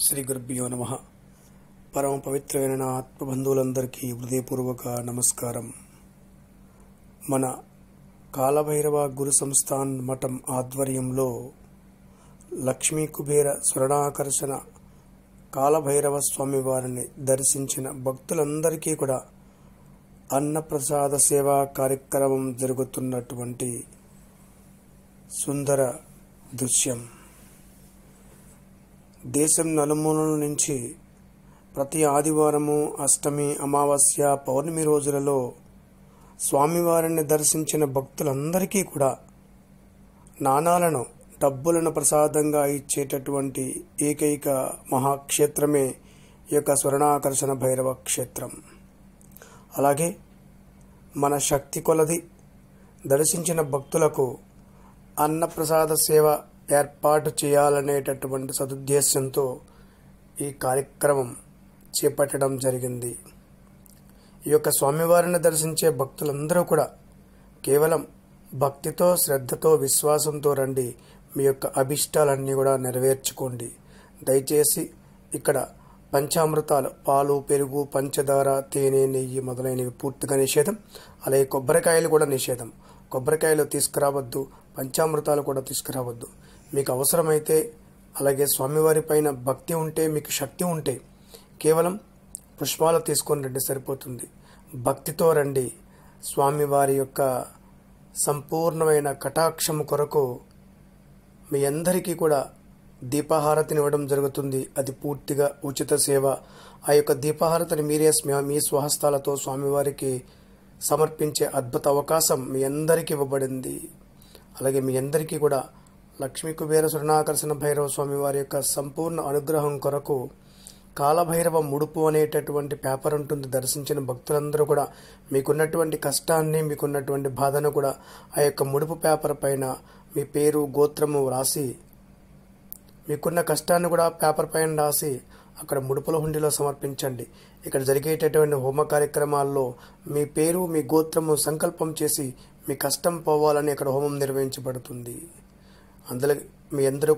శ్రీ గురుభ్యో నమ. పరమ పవిత్రమైన నా ఆత్మబంధువులందరికీ హృదయపూర్వక నమస్కారం. మన కాలభైరవ గురు సంస్థాన్ మఠం ఆధ్వర్యంలో లక్ష్మీ కుబేర స్వర్ణాకర్షణ కాలభైరవ స్వామి వారిని దర్శించిన భక్తులందరికీ కూడా అన్నప్రసాద సేవా కార్యక్రమం జరుగుతున్నటువంటి సుందర దృశ్యం. దేశం నలుమూలల నుంచి ప్రతి ఆదివారము అష్టమి అమావాస్య పౌర్ణమి రోజులలో స్వామివారిని దర్శించిన భక్తులందరికీ కూడా నాణాలను డబ్బులను ప్రసాదంగా ఇచ్చేటటువంటి ఏకైక మహాక్షేత్రమే ఈ యొక్క స్వర్ణాకర్షణ భైరవ క్షేత్రం. అలాగే మన శక్తి కొలది దర్శించిన భక్తులకు అన్నప్రసాద సేవ ఏర్పాటు చేయాలనేటటువంటి సదుద్దేశంతో ఈ కార్యక్రమం చేపట్టడం జరిగింది. ఈ యొక్క స్వామివారిని దర్శించే భక్తులందరూ కూడా కేవలం భక్తితో శ్రద్ధతో విశ్వాసంతో రండి. మీ యొక్క అభిష్టాలన్నీ కూడా నెరవేర్చుకోండి. దయచేసి ఇక్కడ పంచామృతాలు పాలు పెరుగు పంచదార తేనె నెయ్యి మొదలైనవి పూర్తిగా నిషేధం. అలాగే కొబ్బరికాయలు కూడా నిషేధం. కొబ్బరికాయలు తీసుకురావద్దు పంచామృతాలు కూడా తీసుకురావద్దు. మీకు అవసరమైతే అలాగే స్వామివారి పైన భక్తి ఉంటే మీకు శక్తి ఉంటే కేవలం పుష్పాలు తీసుకొని రండి సరిపోతుంది. భక్తితో రండి. స్వామివారి యొక్క సంపూర్ణమైన కటాక్షము కొరకు మీ అందరికీ కూడా దీపాహారతిని ఇవ్వడం జరుగుతుంది. అది పూర్తిగా ఉచిత సేవ. ఆ యొక్క దీపాహారతిని మీరే స్మ- మీ స్వహస్తాలతో స్వామివారికి సమర్పించే అద్భుత అవకాశం మీ అందరికీ ఇవ్వబడింది. అలాగే మీ అందరికీ కూడా లక్ష్మీ కుబేర స్వర్ణాకర్షణ భైరవ స్వామి వారి యొక్క సంపూర్ణ అనుగ్రహం కొరకు కాలభైరవ ముడుపు అనేటటువంటి పేపర్ ఉంటుంది. దర్శించిన భక్తులందరూ కూడా మీకున్నటువంటి కష్టాన్ని మీకున్నటువంటి బాధను కూడా ఆ యొక్క ముడుపు పేపర్ పైన మీ పేరు గోత్రము రాసి మీకున్న కష్టాన్ని కూడా పేపర్ పైన రాసి అక్కడ ముడుపుల హుండీలో సమర్పించండి. ఇక్కడ జరిగేటటువంటి హోమ కార్యక్రమాల్లో మీ పేరు మీ గోత్రము సంకల్పం చేసి మీ కష్టం పోవాలని ఇక్కడ హోమం నిర్వహించబడుతుంది. అందులో మీ అందరూ